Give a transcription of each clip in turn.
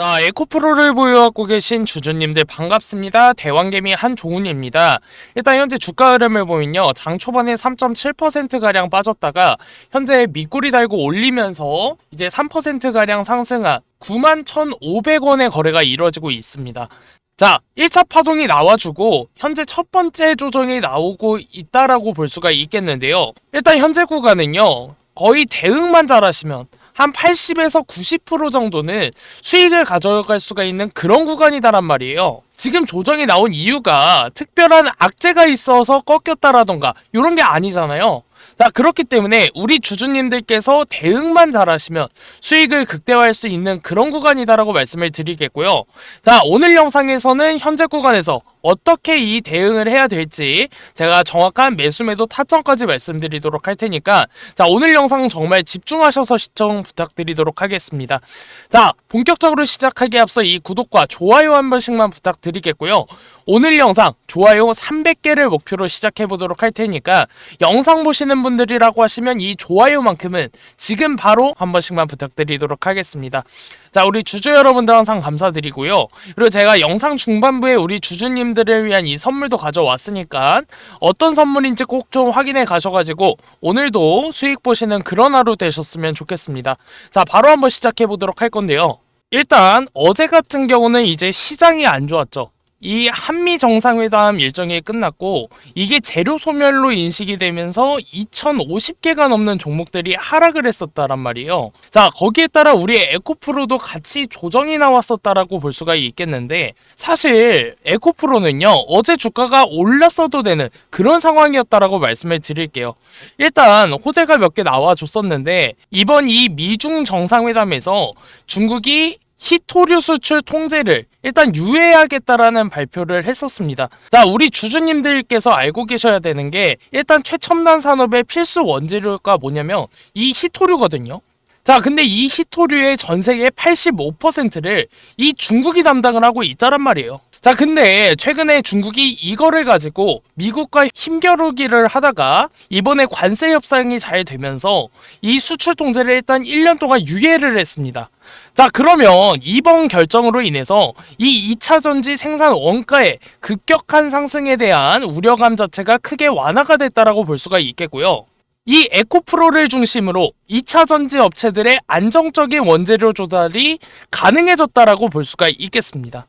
자, 에코프로를 보유하고 계신 주주님들 반갑습니다. 대왕개미 한종훈입니다. 일단 현재 주가 흐름을 보면요. 장 초반에 3.7%가량 빠졌다가 현재 밑꼬리 달고 올리면서 이제 3%가량 상승한 91,500원의 거래가 이루어지고 있습니다. 자, 1차 파동이 나와주고 현재 첫 번째 조정이 나오고 있다라고 볼 수가 있겠는데요. 일단 현재 구간은요. 거의 대응만 잘하시면 한 80에서 90% 정도는 수익을 가져갈 수가 있는 그런 구간이다란 말이에요. 지금 조정이 나온 이유가 특별한 악재가 있어서 꺾였다라던가 이런 게 아니잖아요. 자, 그렇기 때문에 우리 주주님들께서 대응만 잘하시면 수익을 극대화할 수 있는 그런 구간이다라고 말씀을 드리겠고요. 자, 오늘 영상에서는 현재 구간에서 어떻게 이 대응을 해야 될지 제가 정확한 매수 매도 타점까지 말씀드리도록 할 테니까 자, 오늘 영상 정말 집중하셔서 시청 부탁드리도록 하겠습니다. 자, 본격적으로 시작하기에 앞서 이 구독과 좋아요 한 번씩만 부탁드리겠고요. 오늘 영상 좋아요 300개를 목표로 시작해 보도록 할 테니까 영상 보시는 분들이라고 하시면 이 좋아요만큼은 지금 바로 한 번씩만 부탁드리도록 하겠습니다. 자, 우리 주주 여러분들 항상 감사드리고요. 그리고 제가 영상 중반부에 우리 주주님 들을 위한 이 선물도 가져왔으니까 어떤 선물인지 꼭 좀 확인해 가셔가지고 오늘도 수익 보시는 그런 하루 되셨으면 좋겠습니다. 자, 바로 한번 시작해 보도록 할 건데요. 일단 어제 같은 경우는 이제 시장이 안 좋았죠. 이 한미 정상회담 일정이 끝났고 이게 재료 소멸로 인식이 되면서 2,050개가 넘는 종목들이 하락을 했었다란 말이에요. 자, 거기에 따라 우리 에코프로도 같이 조정이 나왔었다라고 볼 수가 있겠는데 사실 에코프로는요. 어제 주가가 올랐어도 되는 그런 상황이었다라고 말씀을 드릴게요. 일단 호재가 몇 개 나와 줬었는데 이번 이 미중 정상회담에서 중국이 히토류 수출 통제를 일단 유예하겠다라는 발표를 했었습니다. 자, 우리 주주님들께서 알고 계셔야 되는 게 일단 최첨단 산업의 필수 원재료가 뭐냐면 이 히토류거든요. 자, 근데 이 히토류의 전 세계 85%를 이 중국이 담당을 하고 있다란 말이에요. 자, 근데 최근에 중국이 이거를 가지고 미국과 힘겨루기를 하다가 이번에 관세 협상이 잘 되면서 이 수출 통제를 일단 1년 동안 유예를 했습니다. 자, 그러면 이번 결정으로 인해서 이 2차 전지 생산 원가의 급격한 상승에 대한 우려감 자체가 크게 완화가 됐다라고 볼 수가 있겠고요. 이 에코프로를 중심으로 2차 전지 업체들의 안정적인 원재료 조달이 가능해졌다라고 볼 수가 있겠습니다.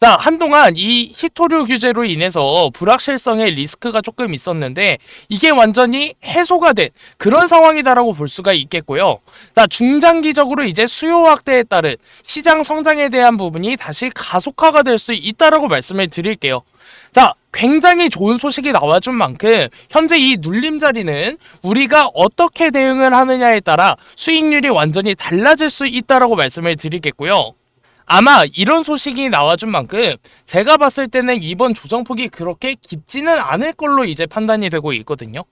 자, 한동안 이 히토류 규제로 인해서 불확실성의 리스크가 조금 있었는데 이게 완전히 해소가 된 그런 상황이다라고 볼 수가 있겠고요. 자, 중장기적으로 이제 수요 확대에 따른 시장 성장에 대한 부분이 다시 가속화가 될 수 있다라고 말씀을 드릴게요. 자, 굉장히 좋은 소식이 나와준 만큼 현재 이 눌림 자리는 우리가 어떻게 대응을 하느냐에 따라 수익률이 완전히 달라질 수 있다라고 말씀을 드리겠고요. 아마 이런 소식이 나와준 만큼 제가 봤을 때는 이번 조정폭이 그렇게 깊지는 않을 걸로 이제 판단이 되고 있거든요.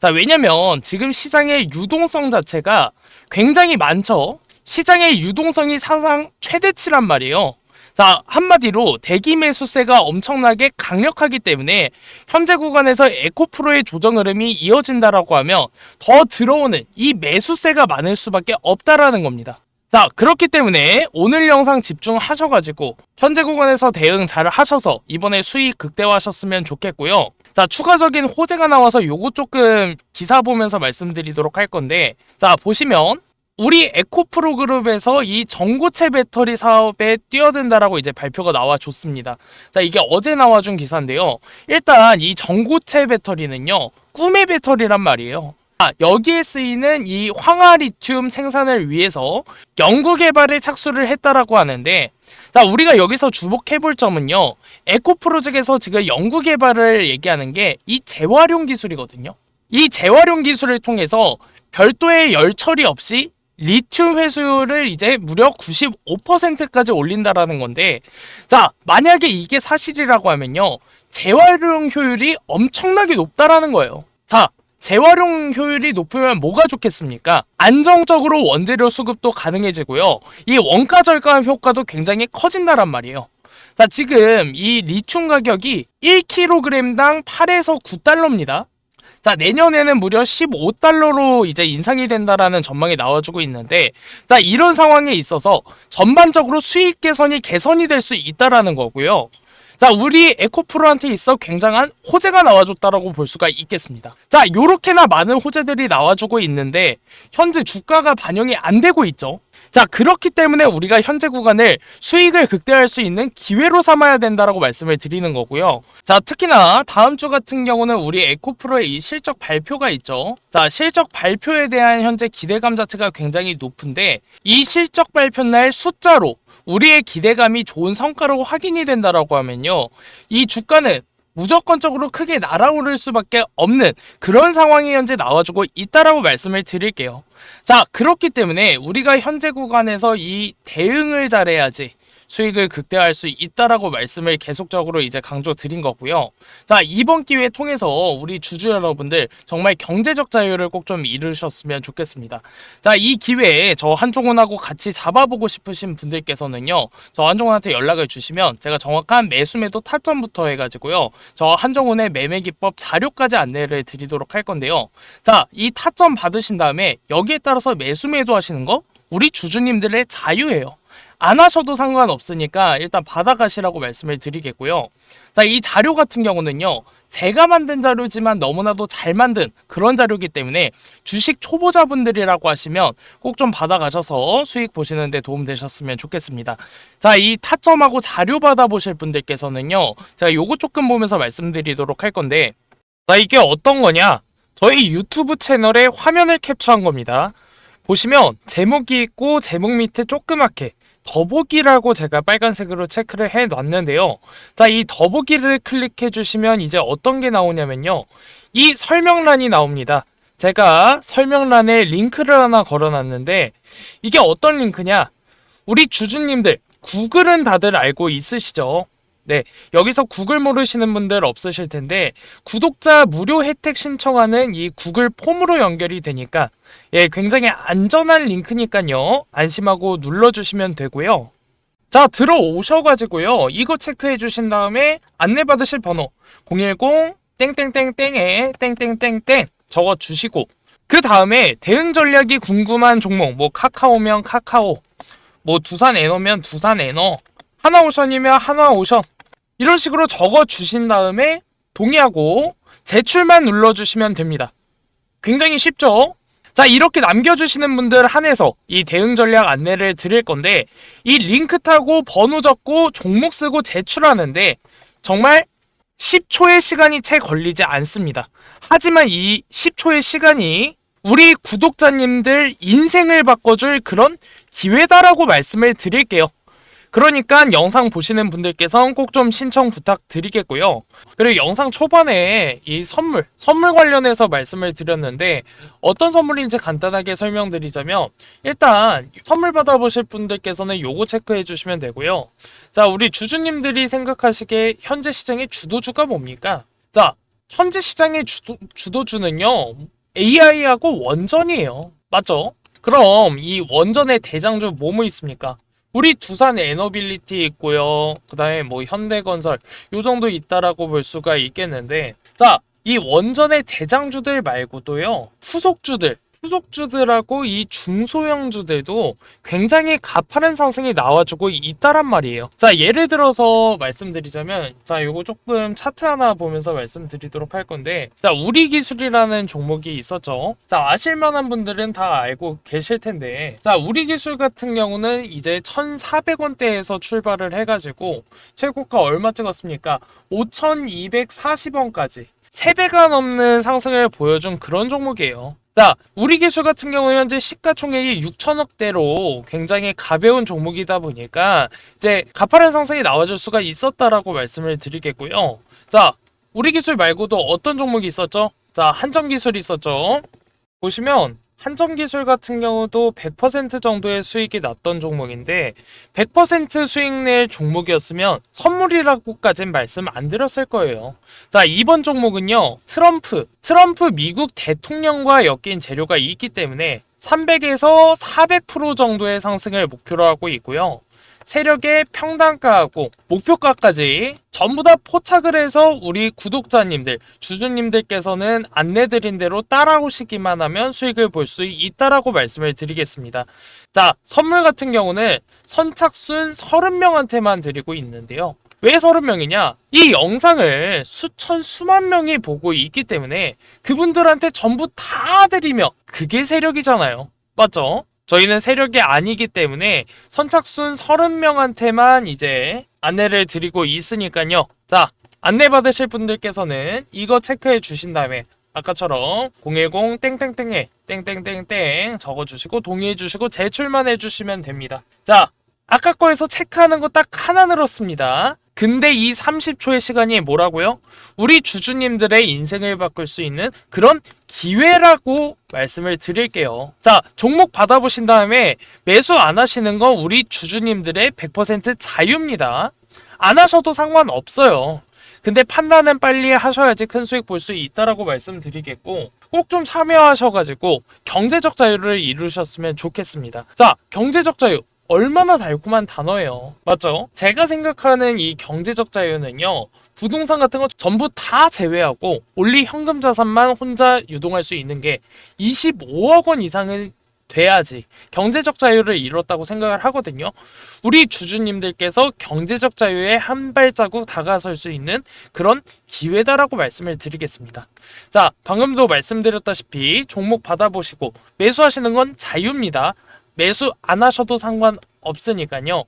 자, 왜냐면 지금 시장의 유동성 자체가 굉장히 많죠. 시장의 유동성이 사상 최대치란 말이에요. 자, 한마디로 대기 매수세가 엄청나게 강력하기 때문에 현재 구간에서 에코프로의 조정 흐름이 이어진다라고 하면 더 들어오는 이 매수세가 많을 수밖에 없다라는 겁니다. 자 그렇기 때문에 오늘 영상 집중하셔가지고 현재 구간에서 대응 잘 하셔서 이번에 수익 극대화하셨으면 좋겠고요 자 추가적인 호재가 나와서 요거 조금 기사 보면서 말씀드리도록 할 건데 자 보시면 우리 에코프로 그룹에서 이 전고체 배터리 사업에 뛰어든다라고 이제 발표가 나와줬습니다. 자, 이게 어제 나와준 기사인데요. 일단 이 전고체 배터리는요, 꿈의 배터리란 말이에요. 아, 여기에 쓰이는 이 황화 리튬 생산을 위해서 연구 개발에 착수를 했다라고 하는데 자, 우리가 여기서 주목해 볼 점은요. 에코 프로젝트에서 지금 연구 개발을 얘기하는 게 이 재활용 기술이거든요. 이 재활용 기술을 통해서 별도의 열 처리 없이 리튬 회수율을 이제 무려 95%까지 올린다라는 건데 자, 만약에 이게 사실이라고 하면요. 재활용 효율이 엄청나게 높다라는 거예요. 자, 재활용 효율이 높으면 뭐가 좋겠습니까? 안정적으로 원재료 수급도 가능해지고요. 이 원가 절감 효과도 굉장히 커진다란 말이에요. 자, 지금 이 리튬 가격이 1kg당 8에서 9달러입니다. 자, 내년에는 무려 15달러로 이제 인상이 된다라는 전망이 나와주고 있는데, 자, 이런 상황에 있어서 전반적으로 수익 개선이 개선이 될 수 있다라는 거고요. 자, 우리 에코프로한테 있어 굉장한 호재가 나와줬다라고 볼 수가 있겠습니다. 자, 요렇게나 많은 호재들이 나와주고 있는데, 현재 주가가 반영이 안 되고 있죠. 자, 그렇기 때문에 우리가 현재 구간을 수익을 극대화할 수 있는 기회로 삼아야 된다라고 말씀을 드리는 거고요. 자, 특히나 다음 주 같은 경우는 우리 에코프로의 이 실적 발표가 있죠. 자, 실적 발표에 대한 현재 기대감 자체가 굉장히 높은데 이 실적 발표 날 숫자로 우리의 기대감이 좋은 성과로 확인이 된다라고 하면요. 이 주가는 무조건적으로 크게 날아오를 수밖에 없는 그런 상황이 현재 나와주고 있다라고 말씀을 드릴게요. 자, 그렇기 때문에 우리가 현재 구간에서 이 대응을 잘해야지 수익을 극대화할 수 있다라고 말씀을 계속적으로 이제 강조 드린 거고요. 자, 이번 기회 통해서 우리 주주 여러분들 정말 경제적 자유를 꼭 좀 이루셨으면 좋겠습니다. 자, 이 기회에 저 한종훈하고 같이 잡아보고 싶으신 분들께서는요. 저 한종훈한테 연락을 주시면 제가 정확한 매수 매도 타점부터 해가지고요. 저 한종훈의 매매 기법 자료까지 안내를 드리도록 할 건데요. 자, 이 타점 받으신 다음에 여기에 따라서 매수 매도 하시는 거 우리 주주님들의 자유예요. 안 하셔도 상관없으니까 일단 받아가시라고 말씀을 드리겠고요. 자, 이 자료 같은 경우는요. 제가 만든 자료지만 너무나도 잘 만든 그런 자료이기 때문에 주식 초보자분들이라고 하시면 꼭 좀 받아가셔서 수익 보시는데 도움 되셨으면 좋겠습니다. 자, 이 타점하고 자료 받아보실 분들께서는요. 제가 요거 조금 보면서 말씀드리도록 할 건데 자, 이게 어떤 거냐? 저희 유튜브 채널에 화면을 캡처한 겁니다. 보시면 제목이 있고 제목 밑에 조그맣게 더보기라고 제가 빨간색으로 체크를 해 놨는데요. 자, 이 더보기를 클릭해 주시면 이제 어떤 게 나오냐면요. 이 설명란이 나옵니다. 제가 설명란에 링크를 하나 걸어 놨는데 이게 어떤 링크냐? 우리 주주님들 구글은 다들 알고 있으시죠? 네, 여기서 구글 모르시는 분들 없으실 텐데 구독자 무료 혜택 신청하는 이 구글 폼으로 연결이 되니까 예, 굉장히 안전한 링크니까요. 안심하고 눌러주시면 되고요. 자, 들어오셔가지고요. 이거 체크해 주신 다음에 안내 받으실 번호 010 땡땡땡땡에 땡땡땡땡 적어 주시고 그 다음에 대응 전략이 궁금한 종목 뭐 카카오면 카카오 뭐 두산 에너면 두산 에너 하나오션이면 하나오션 이런 식으로 적어 주신 다음에 동의하고 제출만 눌러주시면 됩니다. 굉장히 쉽죠? 자, 이렇게 남겨주시는 분들 한해서 이 대응 전략 안내를 드릴 건데, 이 링크 타고 번호 적고 종목 쓰고 제출하는데, 정말 10초의 시간이 채 걸리지 않습니다. 하지만 이 10초의 시간이 우리 구독자님들 인생을 바꿔줄 그런 기회다라고 말씀을 드릴게요. 그러니까 영상 보시는 분들께서는 꼭좀 신청 부탁드리겠고요. 그리고 영상 초반에 이 선물, 선물 관련해서 말씀을 드렸는데 어떤 선물인지 간단하게 설명드리자면 일단 선물 받아보실 분들께서는 요거 체크해 주시면 되고요. 자, 우리 주주님들이 생각하시기에 현재 시장의 주도주가 뭡니까? 자, 현재 시장의 주도, 주도주는요. AI하고 원전이에요. 맞죠? 그럼 이 원전의 대장주 뭐뭐 있습니까? 우리 두산 에너빌리티 있고요. 그 다음에 뭐 현대건설 요 정도 있다라고 볼 수가 있겠는데 자, 이 원전의 대장주들 말고도요. 후속주들 후속주들하고 이 중소형주들도 굉장히 가파른 상승이 나와주고 있다란 말이에요. 자, 예를 들어서 말씀드리자면, 자, 요거 조금 차트 하나 보면서 말씀드리도록 할 건데, 자, 우리 기술이라는 종목이 있었죠. 자, 아실만한 분들은 다 알고 계실 텐데, 자, 우리 기술 같은 경우는 이제 1,400원대에서 출발을 해가지고, 최고가 얼마 찍었습니까? 5,240원까지. 3배가 넘는 상승을 보여준 그런 종목이에요. 자, 우리 기술 같은 경우 현재 시가총액이 6천억대로 굉장히 가벼운 종목이다 보니까 이제 가파른 상승이 나와줄 수가 있었다라고 말씀을 드리겠고요. 자, 우리 기술 말고도 어떤 종목이 있었죠? 자, 한정 기술이 있었죠. 보시면 한정기술 같은 경우도 100% 정도의 수익이 났던 종목인데 100% 수익 낼 종목이었으면 선물이라고까진 말씀 안 드렸을 거예요. 자 이번 종목은요 트럼프 트럼프 미국 대통령과 엮인 재료가 있기 때문에 300에서 400% 정도의 상승을 목표로 하고 있고요. 세력의 평단가하고 목표가까지 전부 다 포착을 해서 우리 구독자님들, 주주님들께서는 안내드린 대로 따라오시기만 하면 수익을 볼 수 있다라고 말씀을 드리겠습니다. 자, 선물 같은 경우는 선착순 30명한테만 드리고 있는데요. 왜 30명이냐? 이 영상을 수천, 수만 명이 보고 있기 때문에 그분들한테 전부 다 드리며 그게 세력이잖아요. 맞죠? 저희는 세력이 아니기 때문에 선착순 30명한테만 이제 안내를 드리고 있으니까요. 자, 안내 받으실 분들께서는 이거 체크해 주신 다음에 아까처럼 010 땡땡땡에 땡땡땡땡 적어 주시고 동의해 주시고 제출만 해 주시면 됩니다. 자, 아까 거에서 체크하는 거 딱 하나 늘었습니다. 근데 이 30초의 시간이 뭐라고요? 우리 주주님들의 인생을 바꿀 수 있는 그런 기회라고 말씀을 드릴게요. 자, 종목 받아보신 다음에 매수 안 하시는 건 우리 주주님들의 100% 자유입니다. 안 하셔도 상관없어요. 근데 판단은 빨리 하셔야지 큰 수익 볼 수 있다라고 말씀드리겠고 꼭 좀 참여하셔가지고 경제적 자유를 이루셨으면 좋겠습니다. 자, 경제적 자유 얼마나 달콤한 단어예요. 맞죠? 제가 생각하는 이 경제적 자유는요. 부동산 같은 거 전부 다 제외하고 올리 현금 자산만 혼자 유동할 수 있는 게 25억 원 이상은 돼야지 경제적 자유를 이뤘다고 생각을 하거든요. 우리 주주님들께서 경제적 자유에 한 발자국 다가설 수 있는 그런 기회다라고 말씀을 드리겠습니다. 자, 방금도 말씀드렸다시피 종목 받아보시고 매수하시는 건 자유입니다. 매수 안 하셔도 상관없으니까요.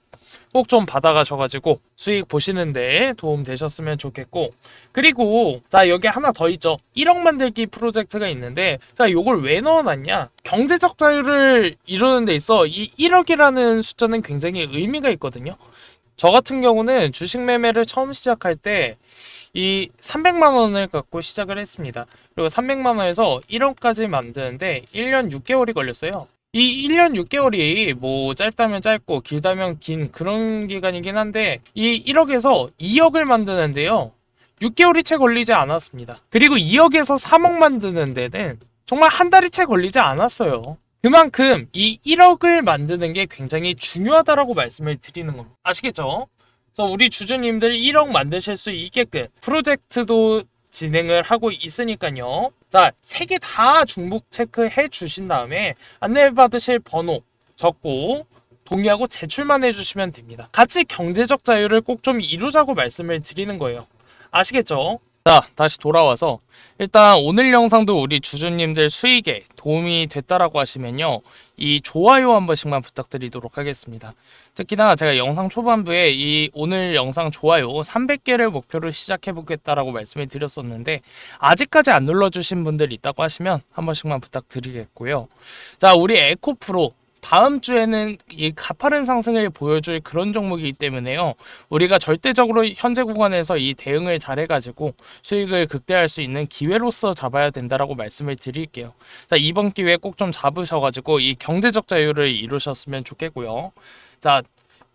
꼭 좀 받아가셔가지고 수익 보시는데 도움 되셨으면 좋겠고 그리고 자 여기 하나 더 있죠 1억 만들기 프로젝트가 있는데 자 요걸 왜 넣어놨냐 경제적 자유를 이루는 데 있어 이 1억이라는 숫자는 굉장히 의미가 있거든요 저 같은 경우는 주식 매매를 처음 시작할 때 이 300만 원을 갖고 시작을 했습니다. 그리고 300만 원에서 1억까지 만드는데 1년 6개월이 걸렸어요. 이 1년 6개월이 뭐 짧다면 짧고 길다면 긴 그런 기간이긴 한데 이 1억에서 2억을 만드는데요. 6개월이 채 걸리지 않았습니다. 그리고 2억에서 3억 만드는 데는 정말 한 달이 채 걸리지 않았어요. 그만큼 이 1억을 만드는 게 굉장히 중요하다라고 말씀을 드리는 겁니다. 아시겠죠? 그래서 우리 주주님들 1억 만드실 수 있게끔 프로젝트도 진행을 하고 있으니까요. 자, 세 개 다 중복 체크해 주신 다음에 안내 받으실 번호 적고 동의하고 제출만 해주시면 됩니다. 같이 경제적 자유를 꼭 좀 이루자고 말씀을 드리는 거예요. 아시겠죠? 자, 다시 돌아와서 일단 오늘 영상도 우리 주주님들 수익에 도움이 됐다라고 하시면요. 이 좋아요 한 번씩만 부탁드리도록 하겠습니다. 특히나 제가 영상 초반부에 이 오늘 영상 좋아요 300개를 목표로 시작해 보겠다라고 말씀을 드렸었는데 아직까지 안 눌러 주신 분들 있다고 하시면 한 번씩만 부탁드리겠고요. 자, 우리 에코프로 다음 주에는 이 가파른 상승을 보여줄 그런 종목이기 때문에요. 우리가 절대적으로 현재 구간에서 이 대응을 잘해가지고 수익을 극대화할 수 있는 기회로서 잡아야 된다라고 말씀을 드릴게요. 자 이번 기회에 꼭 좀 잡으셔가지고 이 경제적 자유를 이루셨으면 좋겠고요. 자.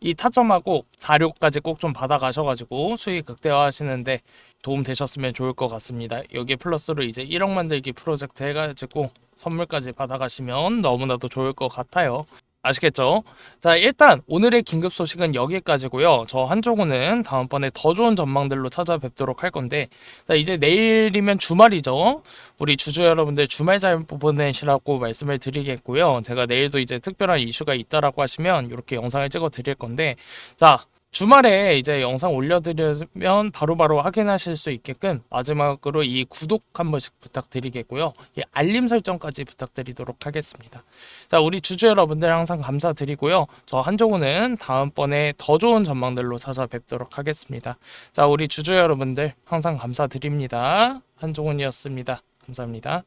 이 타점하고 자료까지 꼭 좀 받아가셔가지고 수익 극대화하시는데 도움 되셨으면 좋을 것 같습니다. 여기 플러스로 이제 1억 만들기 프로젝트 해가지고 선물까지 받아가시면 너무나도 좋을 것 같아요. 아시겠죠? 자, 일단 오늘의 긴급 소식은 여기까지고요. 저 한쪽은 다음번에 더 좋은 전망들로 찾아뵙도록 할 건데, 자, 이제 내일이면 주말이죠. 우리 주주 여러분들 주말 잘 보내시라고 말씀을 드리겠고요. 제가 내일도 이제 특별한 이슈가 있다라고 하시면 이렇게 영상을 찍어 드릴 건데, 자, 주말에 이제 영상 올려드리면 바로바로 확인하실 수 있게끔 마지막으로 이 구독 한 번씩 부탁드리겠고요. 이 알림 설정까지 부탁드리도록 하겠습니다. 자, 우리 주주 여러분들 항상 감사드리고요. 저 한종우는 다음번에 더 좋은 전망들로 찾아뵙도록 하겠습니다. 자, 우리 주주 여러분들 항상 감사드립니다. 한종훈이었습니다. 감사합니다.